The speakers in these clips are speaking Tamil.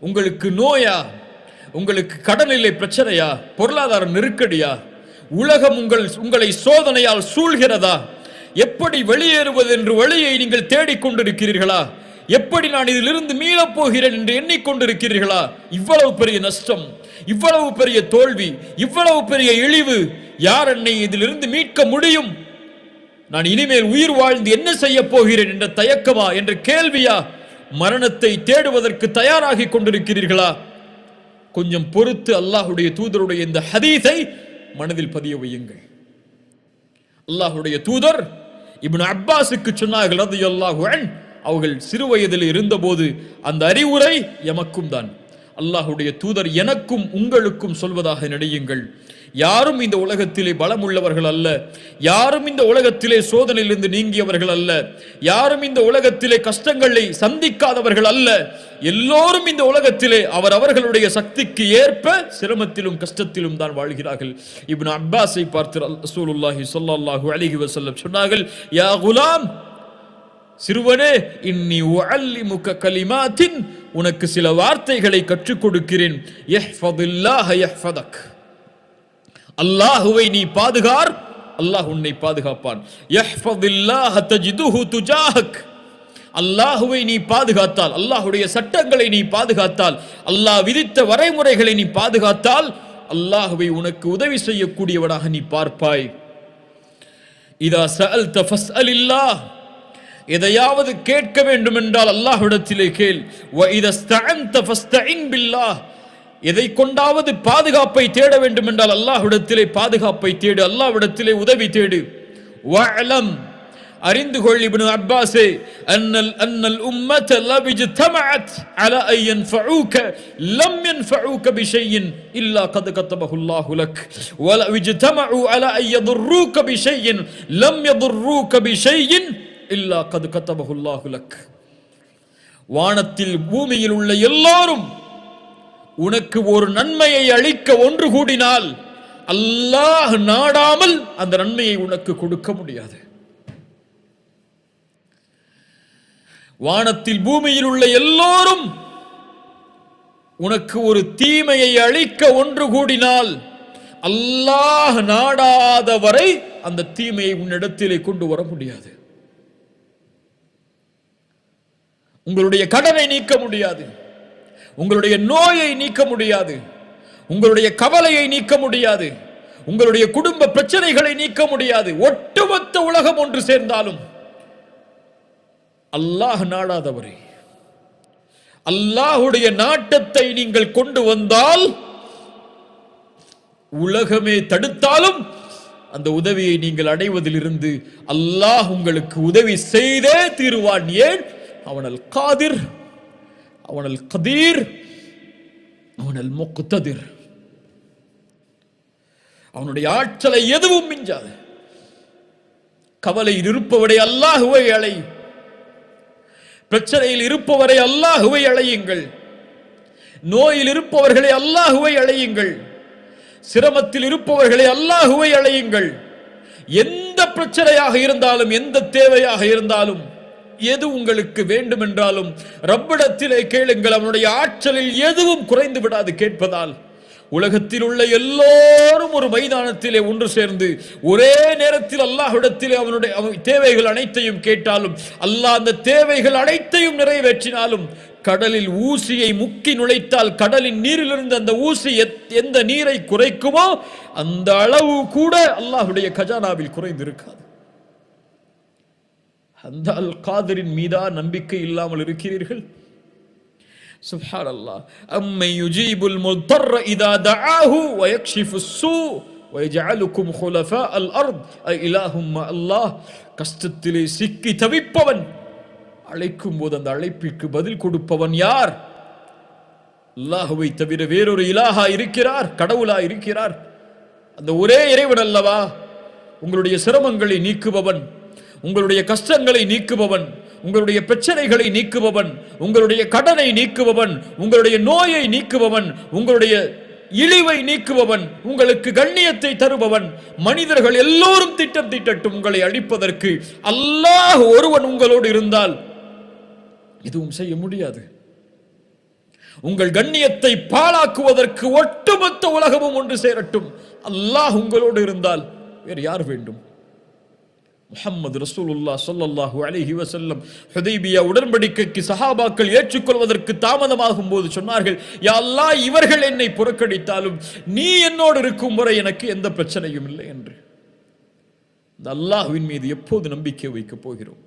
உங்களுக்கு நோயா? உங்களுக்கு கடனிலை பிரச்சனையா? பொருளாதார நெருக்கடியா? உலகம் உங்கள் உங்களை சோதனையால் சூழ்கிறதா? எப்படி வெளியேறுவது என்று வழியை நீங்கள் தேடிக்கொண்டிருக்கிறீர்களா எப்படி நான் இதிலிருந்து மீளப் போகிறேன் என்று எண்ணிக்கொண்டிருக்கிறீர்களா? இவ்வளவு பெரிய நஷ்டம் இவ்வளவு பெரிய தோல்வி இவ்வளவு பெரிய இழிவு யார் என்னை இதிலிருந்து மீட்க முடியும்? நான் இனிமேல் உயிர் வாழ்ந்து என்ன செய்ய போகிறேன் என்ற தயக்கமா? என்ற கேள்வியா? மரணத்தை தேடுவதற்கு தயாராகி கொண்டிருக்கிறீர்களா? கொஞ்சம் பொறுத்து அல்லாஹுடைய தூதருடைய இந்த ஹதீஸை மனதில் பதிய வையுங்கள். அல்லாஹுடைய தூதர் இப்னு அப்பாஸுக்கு சொன்னார்கள் அது அல்லாஹுவன் அவர்கள் சிறு வயதில் இருந்தபோது அந்த அறிவுரை எமக்கும் தான். அல்லாஹுடைய தூதர் எனக்கும் உங்களுக்கும் சொல்வதாக நினையுங்கள். யாரும் இந்த உலகத்திலே பலம் உள்ளவர்கள் அல்ல. யாரும் இந்த உலகத்திலே சோதனையிலிருந்து நீங்கியவர்கள் அல்ல. யாரும் இந்த உலகத்திலே கஷ்டங்களை சந்திக்காதவர்கள் அல்ல. எல்லோரும் இந்த உலகத்திலே அவர் அவர்களுடைய சக்திக்கு ஏற்ப சிரமத்திலும் கஷ்டத்திலும் தான் வாழ்கிறார்கள். இப்னு அப்பாஸை பார்த்து ரசூலுல்லாஹி ஸல்லல்லாஹு அலைஹி வஸல்லம் சொன்னார்கள் யா குலாம் சிறுவனே இன்னி உஅல்லிமுக கலிமாத்தின் உனக்கு சில வார்த்தைகளை கற்றுக் கொடுக்கிறேன் அல்லாஹுவை நீ பாதுகார் அல்லாஹ் உன்னை பாதுகாப்பான். தஜிதுஹு துஜாஹக். அல்லாஹுவை நீ பாதுகாத்தால் அல்லாஹுடைய சட்டங்களை நீ பாதுகாத்தால் அல்லாஹ் விதித்த வரைமுறைகளை நீ பாதுகாத்தால் அல்லாஹுவை உனக்கு உதவி செய்யக்கூடியவனாக நீ பார்ப்பாய். இதா சல் தஃபஸ் அலில்லாஹ் எதையாவது கேட்க வேண்டும் என்றால் அல்லாஹ்விடத்திலே கேள். பில்லா எதை கொண்டாவது பாதுகாப்பை தேட வேண்டும் என்றால் அல்லாஹ்விடத்திலே பாதுகாப்பை தேடு. அல்லாஹ்விடத்திலே உதவி தேடு. வஅலம். அறிந்து கொள் இப்னு அப்பாஸே. அன்னல் அன்னல் உம்மத லவ் இஜ்தமஅத் அலா அன் யன்ஃபஉக லம் யன்ஃபஉக பிஷையின் இல்லா கது கத்தபஹு அல்லாஹு லக். வலவ் இஜ்தமஉ அலா அன் யதுர்ரூக பிஷையின் லம் யதுர்ரூக பிஷையின் இல்லா கது கத்தபஹு வானத்தில் பூமியில் உள்ள எல்லாரும் உனக்கு ஒரு நன்மையை அளிக்க ஒன்று கூடினால் அல்லாஹ் நாடாமல் அந்த நன்மையை உனக்கு கொடுக்க முடியாது. வானத்தில் பூமியில் உள்ள எல்லோரும் உனக்கு ஒரு தீமையை அழிக்க ஒன்று கூடினால் அல்லாஹ் நாடாத வரை அந்த தீமையை உன்னிடத்திலே கொண்டு வர முடியாது. உங்களுடைய கடனை நீக்க முடியாது. உங்களுடைய நோயை நீக்க முடியாது. உங்களுடைய கவலையை நீக்க முடியாது. உங்களுடைய குடும்ப பிரச்சனைகளை நீக்க முடியாது. ஒட்டுமொத்த உலகம் ஒன்று சேர்ந்தாலும் அல்லாஹ் நாடாதவரே. அல்லாஹுடைய நாட்டத்தை நீங்கள் கொண்டு வந்தால் உலகமே தடுத்தாலும் அந்த உதவியை நீங்கள் அடைவதிலிருந்து அல்லாஹ் உங்களுக்கு உதவி செய்தே தீருவான். ஏன்? அவனல் காதிர் அவனல் கதீர் அவனல் முக்குத்ததிர். அவனுடைய ஆற்றலை எதுவும் மிஞ்சாது. கவலையில் இருப்பவரை அல்லாஹுவை அலை. பிரச்சனையில் இருப்பவரை அல்லாஹுவை அழையுங்கள் நோயில் இருப்பவர்களை அல்லாஹுவை அழையுங்கள் சிரமத்தில் இருப்பவர்களை அல்லாஹுவை அழையுங்கள் எந்த பிரச்சனையாக இருந்தாலும் எந்த தேவையாக இருந்தாலும் எது உங்களுக்கு வேண்டும் என்றாலும் ரப்பிடத்திலே கேளுங்கள் அவனுடைய ஆற்றலில் எதுவும் குறைந்து விடாது கேட்பதால். உலகத்தில் உள்ள எல்லோரும் ஒரு மைதானத்திலே ஒன்று சேர்ந்து ஒரே நேரத்தில் அல்லாஹ்விடத்திலே அவனுடைய தேவைகள் அனைத்தையும் கேட்டாலும் அல்லாஹ் அந்த தேவைகள் அனைத்தையும் நிறைவேற்றினாலும் கடலில் ஊசியை முக்கி நுழைத்தால் கடலின் நீரிலிருந்து அந்த ஊசி எத்- எந்த நீரை குறைக்குமோ அந்த அளவு கூட அல்லாஹ்வுடைய கஜானாவில் குறைந்திருக்காது. அந்த அல் காதரின் மீதா நம்பிக்கை இல்லாமல் இருக்கிறீர்கள்? சுப்ஹான் அல்லாஹ் அம்மை யுஜீபுல் முத்தர் இதா தஆஹு வயக்ஷிஃபு ஸூ வயஜஅலுக்கும் ஹுலஃபா அல் அர்த். அல் இலாஹும் அல்லாஹ். கஷ்டத்திலே சிக்கி தவிப்பவன். அழைக்கும் போது அந்த அழைப்பிற்கு பதில் கொடுப்பவன் யார்? அல்லாஹுவை தவிர வேறொரு இலாஹா இருக்கிறார் கடவுளா இருக்கிறார். அந்த ஒரே இறைவன் அல்லவா? உங்களுடைய சிரமங்களை நீக்குபவன். உங்களுடைய கஷ்டங்களை நீக்குபவன் உங்களுடைய பிரச்சனைகளை நீக்குபவன் உங்களுடைய கடனை நீக்குபவன் உங்களுடைய நோயை நீக்குபவன் உங்களுடைய இழிவை நீக்குபவன் உங்களுக்கு கண்ணியத்தை தருபவன் மனிதர்கள் எல்லோரும் திட்டம் திட்டட்டும் உங்களை அழிப்பதற்கு அல்லாஹ் ஒருவன் உங்களோடு இருந்தால் எதுவும் செய்ய முடியாது. உங்கள் கண்ணியத்தை பாழாக்குவதற்கு ஒட்டுமொத்த உலகமும் ஒன்று சேரட்டும். அல்லாஹ் உங்களோடு இருந்தால் வேறு யார் வேண்டும்? முஹம்மது ரசூலுல்லாஹ் சொல்லல்லாஹு அலைஹி வசல்லம் ஹுதைபியா உடன்படிக்கைக்கு சஹாபாக்கள் ஏற்றுக்கொள்வதற்கு தாமதமாகும் போது சொன்னார்கள் யாழ்லா இவர்கள் என்னை புறக்கணித்தாலும் நீ என்னோடு இருக்கும் முறை எனக்கு எந்த பிரச்சனையும் இல்லை என்று. அந்த அல்லாஹுவின் மீது எப்போது நம்பிக்கை வைக்கப் போகிறோம்?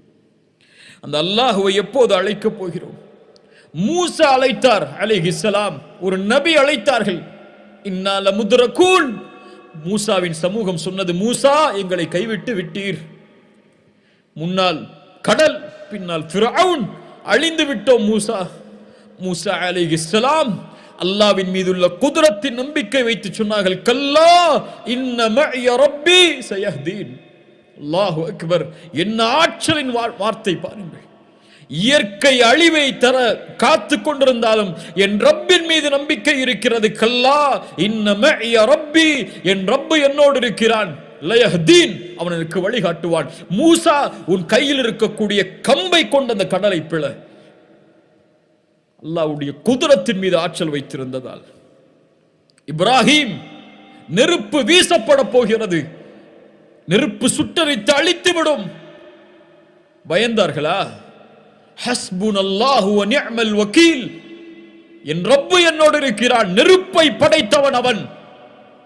அந்த அல்லாஹுவை எப்போது அழைக்கப் போகிறோம்? மூசா அழைத்தார் அலைஹிஸ்ஸலாம் ஒரு நபி அழைத்தார்கள் இன்னால முதுரகூன் மூசாவின் சமூகம் சொன்னது மூசா எங்களை கைவிட்டு விட்டீர். முன்னால் கடல் பின்னால் ஃபிரவுன். அழிந்து விட்டோம் மூசா. மூசா அலைஹிஸ்ஸலாம் அல்லாவின் மீதுள்ள குதிரத்தின் நம்பிக்கை வைத்து சொன்னார்கள் கல்லா இன்ன ரப்பி சயஹ்தீன். அல்லாஹு அக்பர் என்ன ஆற்றலின் வா- வார்த்தை பாருங்கள். இயற்கை அழிவை தர காத்து கொண்டிருந்தாலும் என் ரப்பின் மீது நம்பிக்கை இருக்கிறது. கல்லா இன்ன ரப்பி. என் ரப்பு என்னோடு இருக்கிறான். லயஹ்தீன் அவன் எனக்கு வழிகாட்டுவான். மூசா உன் கையில் இருக்கக்கூடிய கம்பை கொண்ட அந்த கடலை பிள அல்லாவுடைய குதிரத்தின் மீது ஆற்றல் வைத்திருந்ததால். இப்ராஹிம் நெருப்பு வீசப்பட போகிறது. நெருப்பு சுட்டரித்து அழித்துவிடும். பயந்தார்களா? ஹஸ்புன் அல்லாஹு நிஅமல் வக்கீல். என் ரப்பு என்னோடு இருக்கிறான். நெருப்பை படைத்தவன் அவன் ஒஹுவ அலா குல்லி ஷையின் கதீர்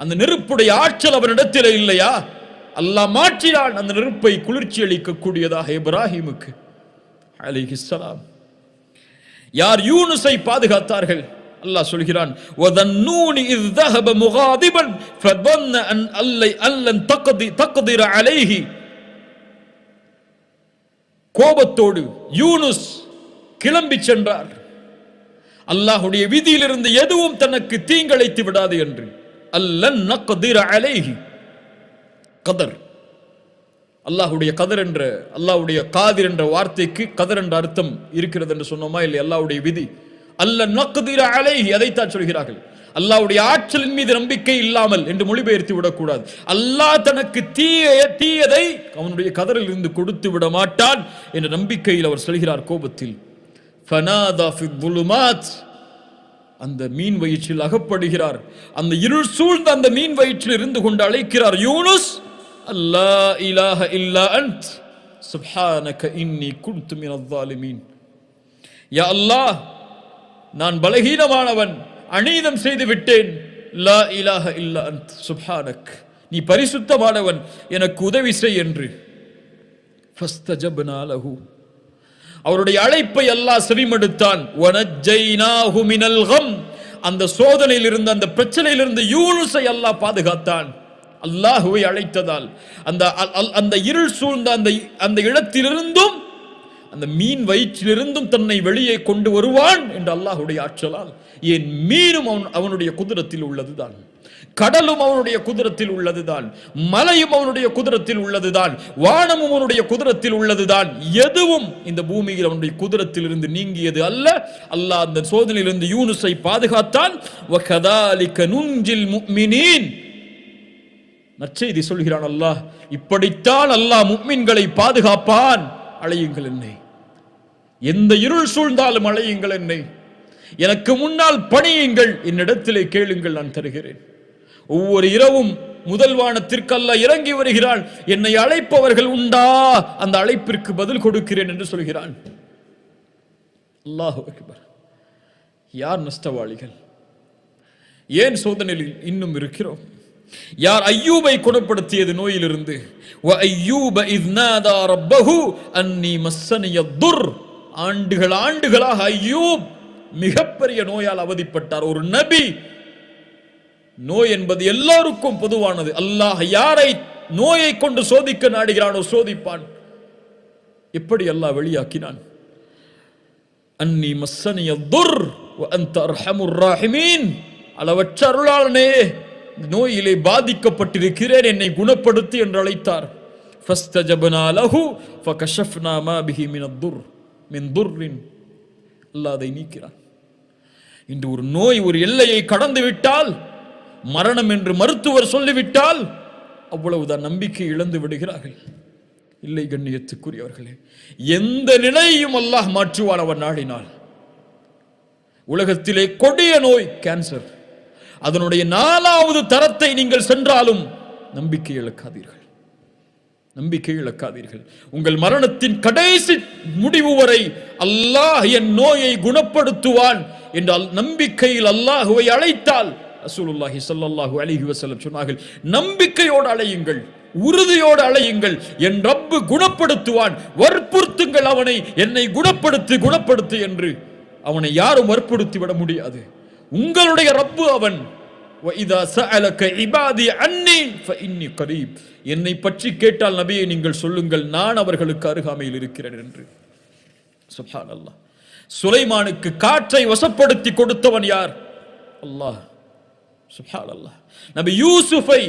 அந்த நெருப்புடைய ஆற்றல் அவனிடத்தில் இல்லையா? அல்லாஹ் மாற்றினான். அந்த நெருப்பை குளிர்ச்சி அளிக்கக்கூடியதாக இப்ராஹிமுக்கு. அலிஹிஸ்லாம் யார் யூனுஸை பாதுகாத்தார்கள்? அல்லாஹ் சொல்கிறான் வதன்னூனி இஸ் தஹப முகாதிபன் அன் அல்லை அல்லன் தக்தி தக்திர அலைஹி. கோபத்தோடு யூனுஸ் கிளம்பி சென்றார். அல்லாஹுடைய விதியிலிருந்து எதுவும் தனக்கு தீங்கழைத்து விடாது என்று. அல்லன் நக்திர அலைஹி. கதர். அல்லாஹுடைய கதர் என்ற அல்லாஹுடைய காதிர் என்ற வார்த்தைக்கு கதர் என்ற அர்த்தம் இருக்கிறது என்று சொன்னோமா இல்லை அல்லாவுடைய விதி. அல்ல நக்திர அலைஹி அதைத்தான் சொல்கிறார்கள். அல்லாவுடைய ஆற்றலின் மீது நம்பிக்கை இல்லாமல் என்று மொழிபெயர்த்து விடக்கூடாது. அல்லாஹ் தனக்கு தீய தீயதை அவனுடைய கதரில் இருந்து கொடுத்து விட மாட்டான் என்ற நம்பிக்கையில் அவர் சொல்கிறார் கோபத்தில். ஃபனாதா ஃபி அந்த மீன் வயிற்றில் அகப்படுகிறார். அந்த இருள் சூழ்ந்த அந்த மீன் வயிற்றில் இருந்து கொண்டு அழைக்கிறார். யூனுஸ் அல்லா இலாஹ இல்லா அன்ட் சுப்ஹானக இன்னி குன்து மினல் மீன் யா அல்லாஹ் நான் பலகீனமானவன் அநீதம் செய்து விட்டேன். லா இலாஹ இல்லா அன்ட் சுப்ஹானக் நீ பரிசுத்தமானவன் எனக்கு உதவி செய் என்று. ஃபஸ்தஜப்னா லஹூ. அவருடைய அழைப்பை அல்லாஹ் செவிமடுத்தான். அந்த சோதனையிலிருந்து அந்த பிரச்சனையிலிருந்து யூனுசை யூனுஸை அல்லாஹ் பாதுகாத்தான். அல்லாஹுவை அழைத்ததால் அந்த அந்த இருள் சூழ்ந்த அந்த அந்த இடத்திலிருந்தும் அந்த மீன் வயிற்றிலிருந்தும் தன்னை வெளியே கொண்டு வருவான் என்று அல்லாஹுடைய ஆற்றலால் ஏன் மீனும் அவன் அவனுடைய குதிரத்தில் உள்ளதுதான். கடலும் அவனுடைய குதிரத்தில் உள்ளதுதான் மலையும் அவனுடைய குதிரத்தில் உள்ளதுதான் வானமும் அவனுடைய குதிரத்தில் உள்ளதுதான். எதுவும் இந்த பூமியில் அவனுடைய குதிரத்தில் இருந்து நீங்கியது அல்ல. அல்லாஹ் அந்த சோதனையிலிருந்து யூனுஸை பாதுகாத்தான். நற்செய்தி சொல்கிறான் அல்லாஹ் இப்படித்தான் அல்லாஹ் முக்மின்களை பாதுகாப்பான். அழையுங்கள் என்னை. எந்த இருள் சூழ்ந்தாலும் அழையுங்கள் என்னை. எனக்கு முன்னால் பணியுங்கள். என்னிடத்திலே கேளுங்கள் நான் தருகிறேன். ஒவ்வொரு இரவும் முதல் வானத்திற்கல்ல இறங்கி வருகிறான் என்னை அழைப்பவர்கள் உண்டா? அந்த அழைப்பிற்கு பதில் கொடுக்கிறேன் என்று சொல்கிறான். அல்லாஹ் அக்பர். யார் நஷ்டவாளிகள்? ஏன் சோதனையில் இன்னும் இருக்கிறோம்? யார் ஐயூபை குணப்படுத்தியது நோயிலிருந்து? அன்னி துர். ஆண்டுகள் ஆண்டுகளாக ஐயூப் மிகப்பெரிய நோயால் அவதிப்பட்டார். ஒரு நபி நோய் என்பது எல்லாருக்கும் பொதுவானது. அல்லாஹ் யாரை நோயை கொண்டு சோதிக்க நாடுகிறானோ சோதிப்பான். எப்படி அல்லாஹ் வெளியாக்கினான்? அன்னி மஸ்ஸனிய துர் அந்த அர்ஹமுர் ராஹிமீன். அளவற்ற அருளாளனே நோயிலே பாதிக்கப்பட்டிருக்கிறேன் என்னை குணப்படுத்தி என்று அழைத்தார். ஃபஸ்தஜப்னா லஹு ஃபகஷஃப்னா மா பிஹி மின் துர். மின் துர்ரின். அல்லாஹ் அதை நீக்கிறான். இன்று ஒரு நோய் ஒரு எல்லையை கடந்து விட்டால் மரணம் என்று மருத்துவர் சொல்லிவிட்டால் அவ்வளவுதான் நம்பிக்கை இழந்து விடுகிறார்கள். இல்லை கண்ணியத்துக்குரியவர்களே எந்த நிலையையும் அல்லாஹ் மாற்றுவான் அவன் நாடினால். உலகத்திலே கொடிய நோய் கேன்சர் அதனுடைய நாலாவது தரத்தை நீங்கள் சென்றாலும் நம்பிக்கை இழக்காதீர்கள். நம்பிக்கை இழக்காதீர்கள். உங்கள் மரணத்தின் கடைசி முடிவு வரை அல்லாஹ் என் நோயை குணப்படுத்துவான் என்றால் நம்பிக்கையில் அல்லாஹுவை அழைத்தால் ரசூலுல்லாஹி சல்லாஹூ அலிஹி வசல்லம் சொன்னார்கள் நம்பிக்கையோடு அலையுங்கள் உறுதியோடு அலையுங்கள். என் ரப்பு குணப்படுத்துவான் வற்புறுத்துங்கள் அவனை. என்னை குணப்படுத்து குணப்படுத்து என்று அவனை யாரும் வற்புறுத்தி விட முடியாது. உங்களுடைய ரப்பு அவன். என்னை பற்றி கேட்டால் நபியை நீங்கள் சொல்லுங்கள் நான் அவர்களுக்கு அருகாமையில் இருக்கிறேன் என்று. சுபான் சுலைமானுக்கு காற்றை வசப்படுத்தி கொடுத்தவன் யார்? அல்லாஹ். சுப்ஹான் அல்லாஹ் நபி யூசுஃபை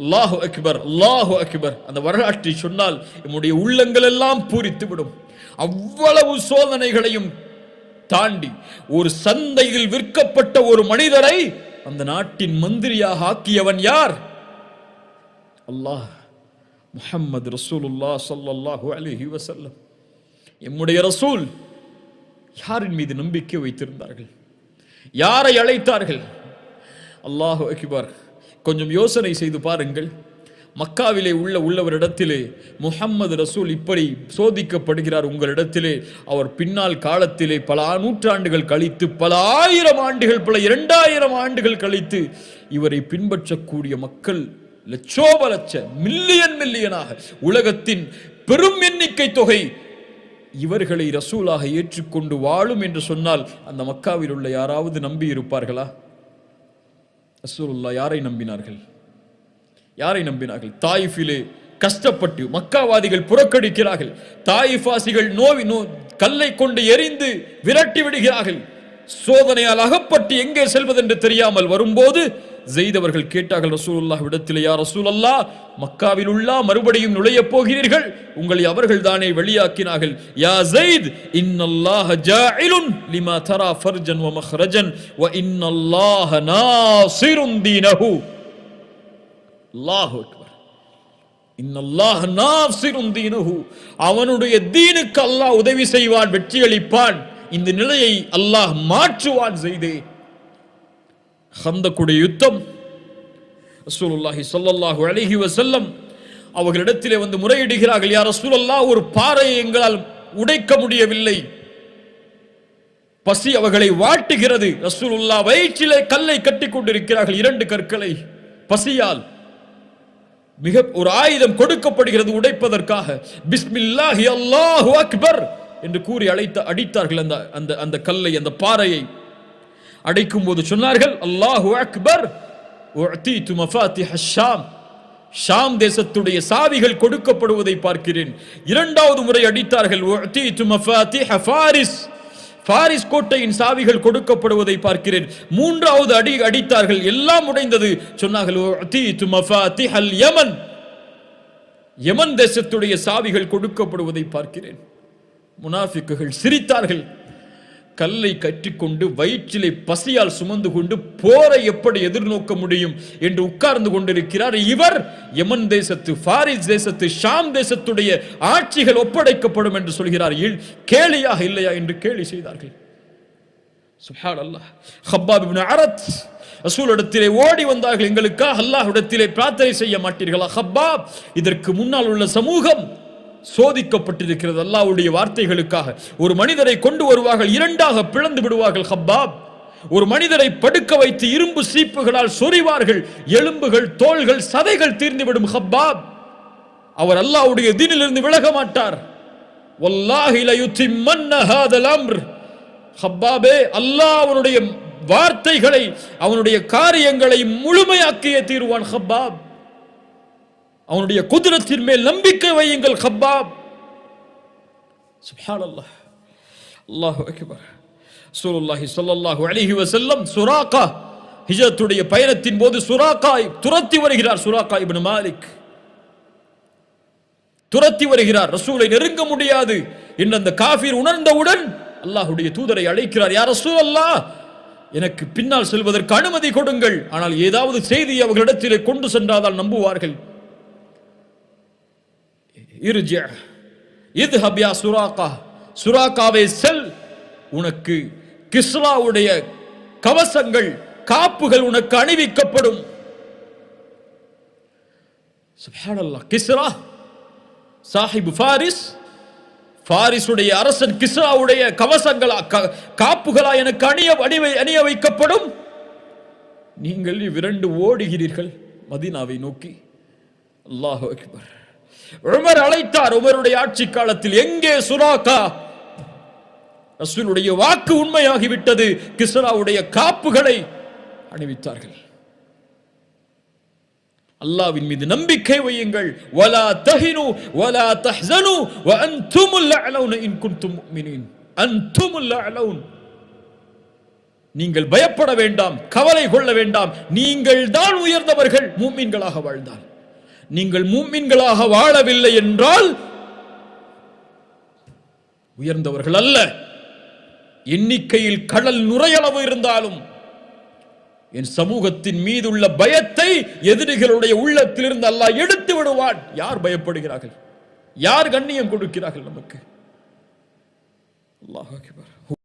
அல்லாஹு அக்பர் அல்லாஹு அக்பர் அந்த வரலாற்றை சொன்னால் நம்முடைய உள்ளங்கள் எல்லாம் பூரித்து விடும் அவ்வளவு சோதனைகளையும் தாண்டி ஒரு சந்தையில் விற்கப்பட்ட ஒரு மனிதரை அந்த நாட்டின் மந்திரியாக ஆக்கியவன் யார்? அல்லாஹ் முஹம்மது ரசூலுல்லா சல்லாஹூ அலைஹி வசல்லம் எம்முடைய ரசூல் யாரின் மீது நம்பிக்கை வைத்திருந்தார்கள்? யாரை அழைத்தார்கள்? அல்லாஹு அக்பர். கொஞ்சம் யோசனை செய்து பாருங்கள். மக்காவிலே உள்ள உள்ளவரிடத்திலே முஹம்மது ரசூல் இப்படி சோதிக்கப்படுகிறார் உங்களிடத்திலே. அவர் பின்னால் காலத்திலே பல நூற்றாண்டுகள் கழித்து பல ஆயிரம் ஆண்டுகள் பல இரண்டாயிரம் ஆண்டுகள் கழித்து இவரை பின்பற்றக்கூடிய மக்கள் லட்சோப லட்ச மில்லியன் மில்லியனாக உலகத்தின் பெரும் எண்ணிக்கை தொகை இவர்களை ரசூலாக ஏற்றுக்கொண்டு வாழும் என்று சொன்னால் அந்த மக்காவில் உள்ள யாராவது நம்பி இருப்பார்களா ரசூலுல்லா யாரை நம்பினார்கள்? யாரை நம்பினார்கள்? தாயிஃபிலே கஷ்டப்பட்டு மக்காவாதிகள் புறக்கணிக்கிறார்கள். தாயிஃபாசிகள் நோவி நோ கல்லை கொண்டு எரிந்து விரட்டி விடுகிறார்கள். சோதனையால் அகப்பட்டு எங்கே செல்வதென்று தெரியாமல் வரும்போது ஜெயித் அவர்கள் கேட்டார்கள் ரசூலுல்லா விடத்தில் யா ரசூலல்லா மக்காவில் உள்ள மறுபடியும் நுழையப் போகிறீர்கள். உங்களை அவர்கள் தானே வெளியாக்கினார்கள். யா ஜெயித் இன்னல்லாஹ ஜாயிலுன் லிமா தரா ஃபர்ஜன் வ மஹ்ரஜன் வ இன்னல்லாஹ நாசிருன் தீனஹு. அல்லாஹு அக்பர். இன்னல்லாஹ் நாசிருன் தீனஹு. அவனுடைய தீனுக்கு அல்லாஹ் உதவி செய்வான் வெற்றி அளிப்பான் இந்த நிலையை அல்லாஹ் மாற்றுவான் செய்தே ஹந்தக்குடைய யுத்தம். ரசூலுல்லாஹி சொல்லல்லாஹு அழகி வசல்லம் அவர்களிடத்திலே வந்து முறையிடுகிறார்கள் யார் ரசூலல்லா ஒரு பாறையை எங்களால் உடைக்க முடியவில்லை. பசி அவர்களை வாட்டுகிறது. ரசூலுல்லா வயிற்றிலே கல்லை கட்டி கொண்டிருக்கிறார்கள் இரண்டு கற்களை. பசியால் மிக ஒரு ஆயுதம் கொடுக்கப்படுகிறது உடைப்பதற்காக. பிஸ்மில்லாஹி அல்லாஹு அக்பர் என்று கூறி அழைத்த அடித்தார்கள் அந்த அந்த அந்த கல்லை அந்த பாறையை. அடைக்கும் போது சொன்னார்கள் அல்லாஹு அக்பர் ஷாம். ஷாம் தேசத்துடைய சாவிகள் கொடுக்கப்படுவதை பார்க்கிறேன். இரண்டாவது முறை அடித்தார்கள் ஃபாரிஸ். பாரிஸ் கோட்டையின் சாவிகள் கொடுக்கப்படுவதை பார்க்கிறேன். மூன்றாவது அடி அடித்தார்கள் எல்லாம் உடைந்தது. சொன்னார்கள் யமன். யமன் தேசத்துடைய சாவிகள் கொடுக்கப்படுவதை பார்க்கிறேன். முனாஃபிக்குகள் சிரித்தார்கள் கல்லை கட்டிக்கொண்டு வயிற்றிலே பசியால் சுமந்து கொண்டு போரை எப்படி எதிர்நோக்க முடியும் என்று உட்கார்ந்து கொண்டிருக்கிறார் இவர் யமன் தேசத்து பாரிஸ் தேசத்து ஷாம் தேசத்துடைய ஆட்சிகள் ஒப்படைக்கப்படும் என்று சொல்கிறார். இல்- கேலியாக இல்லையா என்று கேலி செய்தார்கள். சுப்ஹான் அல்லாஹ் ஹப்பாப் அரத் ரசூலிடத்திலே ஓடி வந்தார்கள். எங்களுக்காக அல்லாஹ்விடத்திலே பிரார்த்தனை செய்ய மாட்டீர்களா? ஹப்பாப் இதற்கு முன்னால் உள்ள சமூகம் சோதிக்கப்பட்டிருக்கிறது அல்லாவுடைய வார்த்தைகளுக்காக. ஒரு மனிதரை கொண்டு வருவார்கள் இரண்டாக பிளந்து விடுவார்கள் ஹப்பாப். ஒரு மனிதரை படுக்க வைத்து இரும்பு சீப்புகளால் சொறிவார்கள் எலும்புகள் தோள்கள் சதைகள் தீர்ந்துவிடும் ஹப்பாப். அவர் அல்லாவுடைய தீனிலிருந்து விலக மாட்டார். ஹப்பாபே அல்லாஹ் அவனுடைய வார்த்தைகளை அவனுடைய காரியங்களை முழுமையாக்கிய தீருவான் ஹப்பாப். அவனுடைய குதிரத்தின் மேல் நம்பிக்கை வையுங்கள் ஹப்பாப் அல்லாஹ் அல்லாஹு அக்பர். ரசூலுல்லாஹி ஸல்லல்லாஹு அலைஹி வஸல்லம் பயணத்தின் போது சுராக்காய் துரத்தி வருகிறார் சுராக்கா இப்னு மாலிக். துரத்தி வருகிறார் ரசூலை நெருங்க முடியாது. என்று அந்த காஃபிர் உணர்ந்தவுடன் அல்லாஹுடைய தூதரை அழைக்கிறார் யார் ரசூல் அல்லாஹ் எனக்கு பின்னால் செல்வதற்கு அனுமதி கொடுங்கள். ஆனால் ஏதாவது செய்தி அவர்களிடத்திலே கொண்டு சென்றாதால் நம்புவார்கள். இருஜ இது ஹபியா சுராக்கா சுராக்காவை செல். உனக்கு கிஸ்லாவுடைய கவசங்கள் காப்புகள் உனக்கு அணிவிக்கப்படும். சுப்ஹானல்லாஹ் கிஸ்ரா சாஹிப் ஃபாரிஸ். ஃபாரிஸுடைய அரசன் கிஸ்ராவுடைய கவசங்களா காப்புகளா எனக்கு அணிய அணிவை அணிய வைக்கப்படும். நீங்கள் இவ்விரண்டு ஓடுகிறீர்கள் மதீனாவை நோக்கி. அல்லாஹ் அக்பர். உமர் அழைத்தார். உமருடைய ஆட்சி காலத்தில் எங்கே சுராக்கா? ரசூலுடைய வாக்கு உண்மையாகிவிட்டது. கிஸ்ராவுடைய காப்புகளை அணிவித்தார்கள். அல்லாவின் மீது நம்பிக்கை வையுங்கள். வலா தஹினு வலா தஹ்சனு வ அன்துமுல் அலௌன இன் குன்தும் முஃமினீன் அன்துமுல் அலௌன் நீங்கள் பயப்பட வேண்டாம் கவலை கொள்ள வேண்டாம். நீங்கள் தான் உயர்ந்தவர்கள் மூமீன்களாக வாழ்ந்தால். நீங்கள் மூமின்களாக வாழவில்லை என்றால் உயர்ந்தவர்கள் அல்ல. எண்ணிக்கையில் கடல் நுரையளவு இருந்தாலும் என் சமூகத்தின் மீதுள்ள பயத்தை எதிரிகளுடைய உள்ளத்திலிருந்து அல்லாஹ் எடுத்து விடுவான். யார் பயப்படுகிறார்கள்? யார் கண்ணியம் கொடுக்கிறார்கள் நமக்கு? அல்லாஹ்